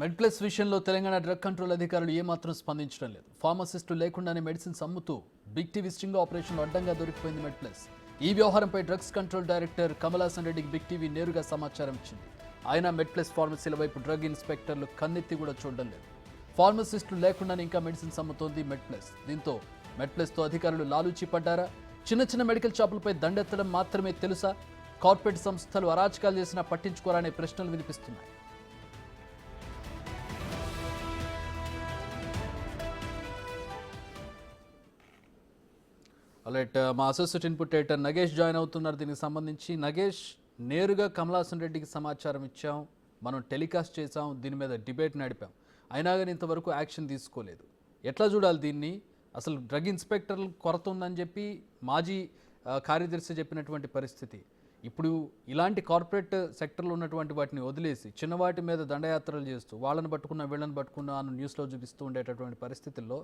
మెడ్ plus విషయంలో Telangana drug control అధికారులు ఏమాత్రం స్పందించడం లేదు. ఫార్మసిస్టు లేకుండానే మెడిసిన్స్ అమ్ముతూ బిగ్ టీవీ స్టింగ్ ఆపరేషన్ అడ్డంగా దొరికిపోయింది మెడ్ ప్లస్ ఈ వ్యవహారంపై డ్రగ్స్ కంట్రోల్ డైరెక్టర్ కమలాసన్ రెడ్డికి బిగ్ టీవీ నేరుగా సమాచారం ఇచ్చింది. ఆయన మెడ్ ప్లస్ ఫార్మసీల వైపు డ్రగ్ ఇన్స్పెక్టర్లు కన్నెత్తి కూడా చూడడం లేదు. ఫార్మసిస్టులు లేకుండానే ఇంకా మెడిసిన్స్ అమ్ముతోంది మెడ్ ప్లస్ దీంతో మెడ్ ప్లస్తో అధికారులు లాలూచి పడ్డారా? చిన్న చిన్న మెడికల్ షాపులపై దండెత్తడం మాత్రమే తెలుసా? కార్పొరేట్ సంస్థలు అరాచకాలు చేసినా పట్టించుకోరనే ప్రశ్నలు వినిపిస్తున్నాయి. అలైట్ మా associate input editor Nagesh join అవుతున్నారు. దీనికి సంబంధించి నగేష్ నేరుగా కమలాసన్ రెడ్డికి సమాచారం ఇచ్చాం. మనం టెలికాస్ట్ చేసాం దీని మీద డిబేట్ నడిపాం. అయినా కానీ ఇంతవరకు యాక్షన్ తీసుకోలేదు. ఎట్లా చూడాలి దీన్ని? అసలు డ్రగ్ ఇన్స్పెక్టర్లు కొరత ఉందని చెప్పి మాజీ కార్యదర్శి చెప్పినటువంటి పరిస్థితి. ఇప్పుడు ఇలాంటి కార్పొరేట్ సెక్టర్లో ఉన్నటువంటి వాటిని వదిలేసి చిన్నవాటి మీద దండయాత్రలు చేస్తూ వాళ్ళని పట్టుకున్న వీళ్ళని పట్టుకున్న అని న్యూస్లో చూపిస్తూ ఉండేటటువంటి పరిస్థితుల్లో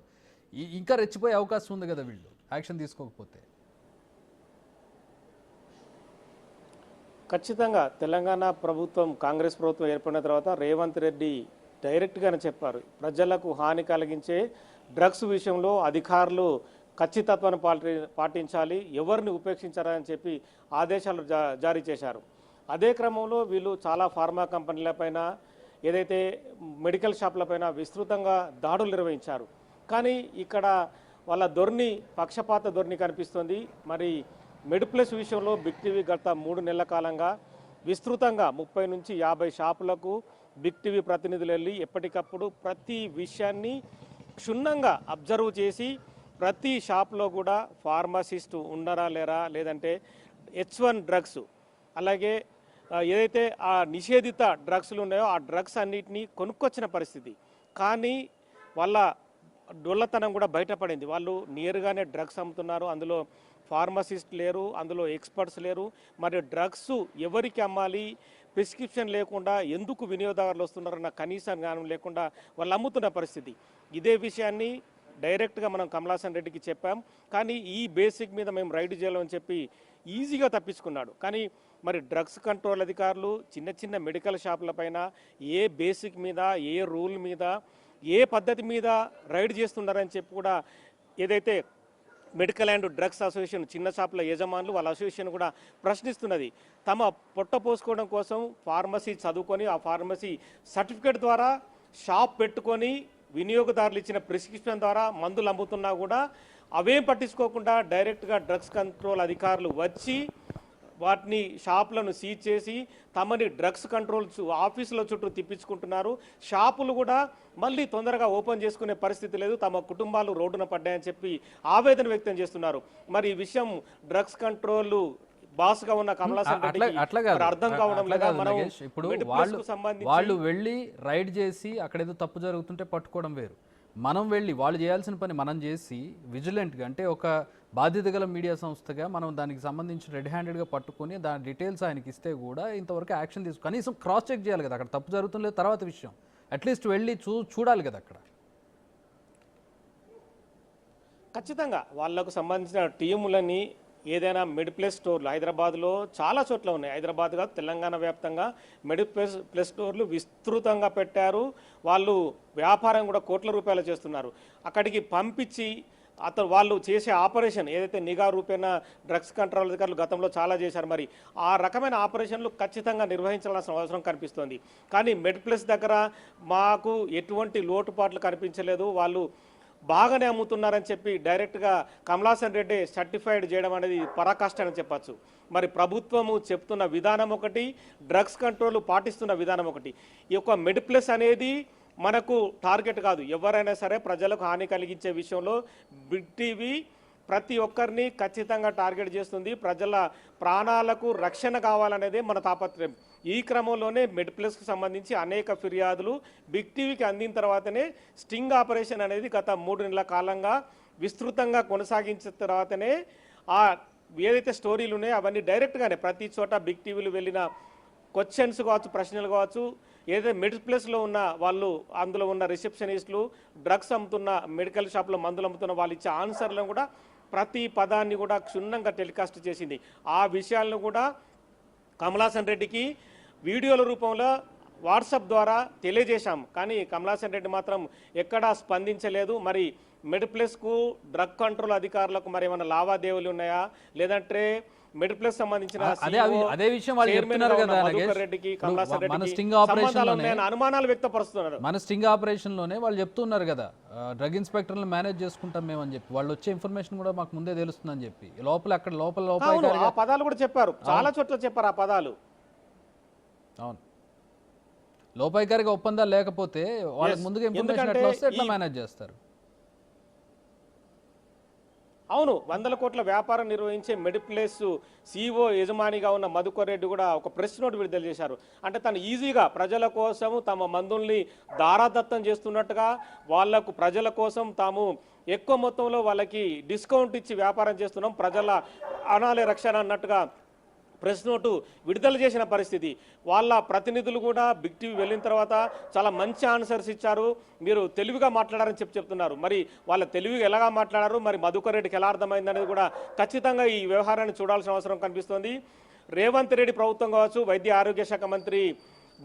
ఇంకా రెచ్చిపోయే అవకాశం ఉంది కదా వీళ్ళు. యాక్షన్ తీసుకోకపోతే. ఖచ్చితంగా తెలంగాణ ప్రభుత్వం కాంగ్రెస్ ప్రభుత్వం ఏర్పడిన తర్వాత రేవంత్ రెడ్డి డైరెక్ట్గానే చెప్పారు. ప్రజలకు హాని కలిగించే డ్రగ్స్ విషయంలో అధికారులు ఖచ్చితత్వాన్ని పాటి పాటించాలి ఎవరిని ఉపేక్షించారని చెప్పి ఆదేశాలు జా జారీ చేశారు. అదే క్రమంలో వీళ్ళు చాలా ఫార్మా కంపెనీలపైన ఏదైతే మెడికల్ షాప్లపైన విస్తృతంగా దాడులు నిర్వహించారు. కానీ ఇక్కడ వాళ్ళ ధోరణి పక్షపాత ధోరణి కనిపిస్తుంది. మరి మెడిప్లస్ విషయంలో బిగ్ టీవీ గత మూడు నెలల కాలంగా విస్తృతంగా ముప్పై నుంచి యాభై షాపులకు బిగ్ టీవీ ప్రతినిధులు వెళ్ళి ఎప్పటికప్పుడు ప్రతి విషయాన్ని క్షుణ్ణంగా అబ్జర్వ్ చేసి ప్రతి షాప్లో కూడా ఫార్మసిస్ట్ ఉన్నారా లేరా లేదంటే హెచ్ వన్ డ్రగ్స్ అలాగే ఏదైతే ఆ నిషేధిత డ్రగ్స్లు ఉన్నాయో ఆ డ్రగ్స్ అన్నిటినీ కొనుక్కొచ్చిన పరిస్థితి. కానీ వాళ్ళ డొల్లతనం కూడా బయటపడింది. వాళ్ళు నియర్గానే డ్రగ్స్ అమ్ముతున్నారు. అందులో ఫార్మసిస్ట్ లేరు అందులో ఎక్స్పర్ట్స్ లేరు. మరి డ్రగ్స్ ఎవరికి అమ్మాలి? ప్రిస్క్రిప్షన్ లేకుండా ఎందుకు వినియోగదారులు వస్తున్నారన్న కనీస జ్ఞానం లేకుండా వాళ్ళు అమ్ముతున్న పరిస్థితి. ఇదే విషయాన్ని డైరెక్ట్గా మనం కమలాసన్ రెడ్డికి చెప్పాం. కానీ ఈ బేసిక్ మీద మేము రైడ్ చేయాలని చెప్పి ఈజీగా తప్పించుకున్నాడు. కానీ మరి డ్రగ్స్ కంట్రోల్ అధికారులు చిన్న చిన్న మెడికల్ షాపులపైన ఏ బేసిక్ మీద ఏ రూల్ మీద ఏ పద్ధతి మీద రైడ్ చేస్తున్నారని చెప్పి కూడా ఏదైతే మెడికల్ అండ్ డ్రగ్స్ అసోసియేషన్ చిన్న షాపుల యజమానులు వాళ్ళ అసోసియేషన్ కూడా ప్రశ్నిస్తున్నది. తమ పొట్ట పోసుకోవడం కోసం ఫార్మసీ చదువుకొని ఆ ఫార్మసీ సర్టిఫికేట్ ద్వారా షాప్ పెట్టుకొని వినియోగదారులు ఇచ్చిన ప్రిస్క్రిప్షన్ ద్వారా మందులు అమ్ముతున్నా కూడా అవేం పట్టించుకోకుండా డైరెక్ట్గా డ్రగ్స్ కంట్రోల్ అధికారులు వచ్చి వాటిని షాపులను సీజ్ చేసి తమని డ్రగ్స్ కంట్రోల్ చు- ఆఫీసుల చుట్టూ తిప్పించుకుంటున్నారు. షాపులు కూడా మళ్ళీ తొందరగా ఓపెన్ చేసుకునే పరిస్థితి లేదు. తమ కుటుంబాలు రోడ్డున పడ్డాయని చెప్పి ఆవేదన వ్యక్తం చేస్తున్నారు. మరి ఈ విషయం డ్రగ్స్ కంట్రోల్ బాస్గా ఉన్న కమలాసన్ అర్థం కావడం లేదా? మనం. ఇప్పుడు వాళ్ళు వెళ్ళి రైడ్ చేసి అక్కడ ఏదో తప్పు జరుగుతుంటే పట్టుకోవడం వేరు. మనం వెళ్ళి వాళ్ళు చేయాల్సిన పని మనం చేసి విజిలెంట్గా అంటే ఒక బాధ్యత గల మీడియా సంస్థగా మనం దానికి సంబంధించి రెడ్ హ్యాండెడ్గా పట్టుకొని దాని డీటెయిల్స్ ఆయనకి ఇస్తే కూడా ఇంతవరకు యాక్షన్ తీసుకు కనీసం క్రాస్ చెక్ చేయాలి కదా అక్కడ తప్పు జరుగుతుందో తర్వాత విషయం. అట్లీస్ట్ వెళ్ళి చూ చూడాలి కదా అక్కడ. ఖచ్చితంగా వాళ్ళకు సంబంధించిన టీములని ఏదైనా మిడ్ ప్లస్ స్టోర్లు హైదరాబాద్లో చాలా చోట్ల ఉన్నాయి. హైదరాబాద్ కాదు తెలంగాణ వ్యాప్తంగా మిడ్ ప్లస్ ప్లస్ స్టోర్లు విస్తృతంగా పెట్టారు. వాళ్ళు వ్యాపారం కూడా కోట్ల రూపాయలు చేస్తున్నారు. అక్కడికి పంపించి అతను వాళ్ళు చేసే ఆపరేషన్ ఏదైతే నిఘా రూపేణ డ్రగ్స్ కంట్రోల్ అధికారులు గతంలో చాలా చేశారు మరి ఆ రకమైన ఆపరేషన్లు ఖచ్చితంగా నిర్వహించాల్సిన అవసరం కనిపిస్తోంది. కానీ మెడ్ప్లస్ దగ్గర మాకు ఎటువంటి లోటుపాట్లు కనిపించలేదు. వాళ్ళు బాగానే అమ్ముతున్నారని చెప్పి డైరెక్ట్గా కమలాసన్ రెడ్డి సర్టిఫైడ్ చేయడం అనేది పరాకాష్ట అని చెప్పచ్చు. మరి ప్రభుత్వము చెప్తున్న విధానం ఒకటి డ్రగ్స్ కంట్రోల్ పాటిస్తున్న విధానం ఒకటి. ఈ యొక్క మెడిప్లస్ అనేది మనకు టార్గెట్ కాదు. ఎవరైనా సరే ప్రజలకు హాని కలిగించే విషయంలో బిగ్ టీవీ ప్రతి ఒక్కరిని ఖచ్చితంగా టార్గెట్ చేస్తుంది. ప్రజల ప్రాణాలకు రక్షణ కావాలనేదే మన తాపత్రయం. ఈ క్రమంలోనే మెడ్ప్లస్కి సంబంధించి అనేక ఫిర్యాదులు బిగ్ టీవీకి అందిన తర్వాతనే స్టింగ్ ఆపరేషన్ అనేది గత మూడు నెలల కాలంగా విస్తృతంగా కొనసాగించిన తర్వాతనే ఆ ఏదైతే స్టోరీలు ఉన్నాయో అవన్నీ డైరెక్ట్గానే ప్రతి చోట బిగ్ టీవీలు వెళ్ళిన క్వశ్చన్స్ కావచ్చు ప్రశ్నలు కావచ్చు ఏదైతే మిడిల్ ప్లేస్లో ఉన్న వాళ్ళు అందులో ఉన్న రిసెప్షనిస్టులు డ్రగ్స్ అమ్ముతున్న మెడికల్ షాప్లో మందులు అమ్ముతున్న వాళ్ళు ఇచ్చే ఆన్సర్లను కూడా ప్రతి పదాన్ని కూడా క్షుణ్ణంగా టెలికాస్ట్ చేసింది. ఆ విషయాలను కూడా కమలాసన్ రెడ్డికి వీడియోల రూపంలో వాట్సాప్ ద్వారా తెలియజేశాం. కానీ కమలాసన్ రెడ్డి మాత్రం ఎక్కడా స్పందించలేదు. మరి మెడిప్లస్కు డ్రగ్ కంట్రోల్ అధికారులకు మరి ఏమైనా లావాదేవీలు ఉన్నాయా? లేదంటే మెడిప్లస్ సంబంధించిన అదే CEO, అదే విషయం వాళ్ళు చెప్తున్నారు కదా. రెడ్డికి రెడ్డికి లోనే- అనుమానాలు వ్యక్తపరుస్తున్నారు. మన స్టింగ్ ఆపరేషన్లోనే వాళ్ళు చెప్తున్నారు కదా. డ్రగ్ ఇన్స్పెక్టర్లు మేనేజ్ చేసుకుంటాం మేము అని చెప్పి. వాళ్ళు వచ్చే ఇన్ఫర్మేషన్ కూడా మాకు ముందే తెలుస్తుందని చెప్పి. లోపల అక్కడ లోపల లోపల ఆ పదాలు కూడా చెప్పారు. చాలా చోట్ల చెప్పారు ఆ పదాలు. అవును. లోపాయికారిగా ఒప్పందాలు లేకపోతే వాళ్ళకి ముందుగా ఇన్ఫర్మేషన్ ఎట్లా వస్తే ఎట్లా మేనేజ్ చేస్తారు. అవును వందల కోట్ల వ్యాపారం నిర్వహించే మెడిప్లేస్ సిఇఓ యజమానిగా ఉన్న మధుకర్ రెడ్డి కూడా ఒక ప్రెస్ నోట్ విడుదల చేశారు. అంటే తను ఈజీగా ప్రజల కోసం తమ మందుల్ని దారాదత్తం చేస్తున్నట్టుగా వాళ్ళకు ప్రజల కోసం తాము ఎక్కువ మొత్తంలో వాళ్ళకి డిస్కౌంట్ ఇచ్చి వ్యాపారం చేస్తున్నాం ప్రజల అనాలే రక్షణ అన్నట్టుగా ప్రెస్ నోటు విడుదల చేసిన పరిస్థితి. వాళ్ళ ప్రతినిధులు కూడా బిగ్ టీవీ వెళ్ళిన తర్వాత చాలా మంచి ఆన్సర్స్ ఇచ్చారు. మీరు తెలివిగా మాట్లాడారని చెప్పి చెప్తున్నారు. మరి వాళ్ళ తెలివిగా ఎలాగా మాట్లాడారు? మరి మధుకర్ రెడ్డికి ఎలా అర్థమైంది అనేది కూడా ఖచ్చితంగా ఈ వ్యవహారాన్ని చూడాల్సిన అవసరం కనిపిస్తోంది. రేవంత్ రెడ్డి ప్రభుత్వం కావచ్చు వైద్య ఆరోగ్య శాఖ మంత్రి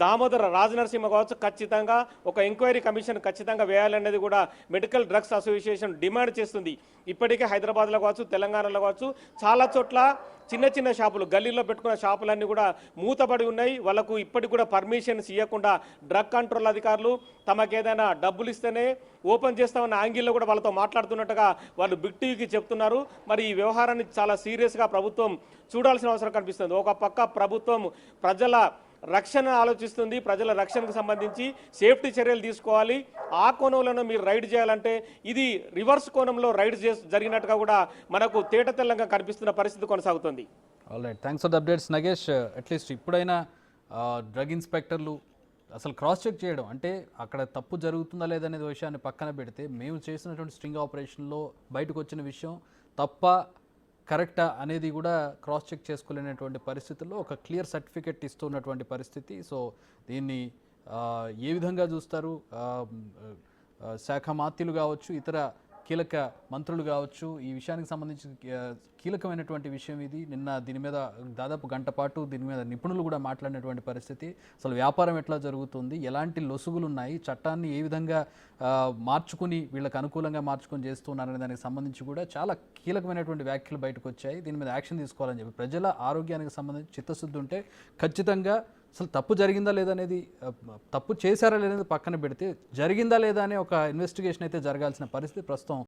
దామోదర రాజనరసింహ కావచ్చు ఖచ్చితంగా ఒక ఎంక్వైరీ కమిషన్ ఖచ్చితంగా వేయాలనేది కూడా మెడికల్ డ్రగ్స్ అసోసియేషన్ డిమాండ్ చేస్తుంది. ఇప్పటికే హైదరాబాద్లో కావచ్చు తెలంగాణలో కావచ్చు చాలా చోట్ల చిన్న చిన్న షాపులు గల్లీలో పెట్టుకున్న షాపులన్నీ కూడా మూతపడి ఉన్నాయి. వాళ్ళకు ఇప్పటికి కూడా పర్మిషన్స్ ఇవ్వకుండా డ్రగ్ కంట్రోల్ అధికారులు తమకేదైనా డబ్బులు ఇస్తేనే ఓపెన్ చేస్తామన్న యాంగిల్లో కూడా వాళ్ళతో మాట్లాడుతున్నట్టుగా వాళ్ళు బిగ్ టీవీకి చెప్తున్నారు. మరి ఈ వ్యవహారాన్ని చాలా సీరియస్గా ప్రభుత్వం చూడాల్సిన అవసరం కనిపిస్తుంది. ఒక పక్క ప్రభుత్వం ప్రజల రక్షణ ఆలోచిస్తుంది. ప్రజల రక్షణకు సంబంధించి సేఫ్టీ చర్యలు తీసుకోవాలి. ఆ కోణంలోనే మీరు రైడ్ చేయాలంటే ఇది రివర్స్ కోణంలో రైడ్ చేసి జరిగినట్టుగా కూడా మనకు తేట తెల్లంగా కనిపిస్తున్న పరిస్థితి కొనసాగుతుంది. All right thanks for the updates Nagesh at least ఇప్పుడైనా డ్రగ్ ఇన్స్పెక్టర్లు అసలు క్రాస్ చెక్ చేయడం అంటే అక్కడ తప్పు జరుగుతుందా లేదనేది విషయాన్ని పక్కన పెడితే మేము చేసినటువంటి స్ట్రింగ్ ఆపరేషన్లో బయటకు వచ్చిన విషయం తప్ప కరెక్టా అనేది కూడా క్రాస్ చెక్ చేసుకోలేనటువంటి పరిస్థితుల్లో ఒక క్లియర్ సర్టిఫికెట్ ఇస్తున్నటువంటి పరిస్థితి. సో దీన్ని ఏ విధంగా చూస్తారు? శాఖ మాత్యులు కావచ్చు ఇతర కీలక మంత్రులు కావచ్చు ఈ విషయానికి సంబంధించి కీలకమైనటువంటి విషయం ఇది. నిన్న దీని మీద దాదాపు గంట పాటు దీని మీద నిపుణులు కూడా మాట్లాడినటువంటి పరిస్థితి. అసలు వ్యాపారం ఎట్లా జరుగుతుంది? ఎలాంటి లొసుగులు ఉన్నాయి చట్టాన్ని ఏ విధంగా మార్చుకుని వీళ్ళకి అనుకూలంగా మార్చుకొని చేస్తున్నారనే దానికి సంబంధించి కూడా చాలా కీలకమైనటువంటి వ్యాఖ్యలు బయటకు వచ్చాయి. దీని మీద యాక్షన్ తీసుకోవాలని చెప్పి ప్రజల ఆరోగ్యానికి సంబంధించి చిత్తశుద్ధి ఉంటే ఖచ్చితంగా అసలు తప్పు జరిగిందా లేదా అనేది తప్పు చేశారా లేదనేది పక్కన పెడితే జరిగిందా లేదా అనే ఒక ఇన్వెస్టిగేషన్ అయితే జరగాల్సిన పరిస్థితి ప్రస్తుతం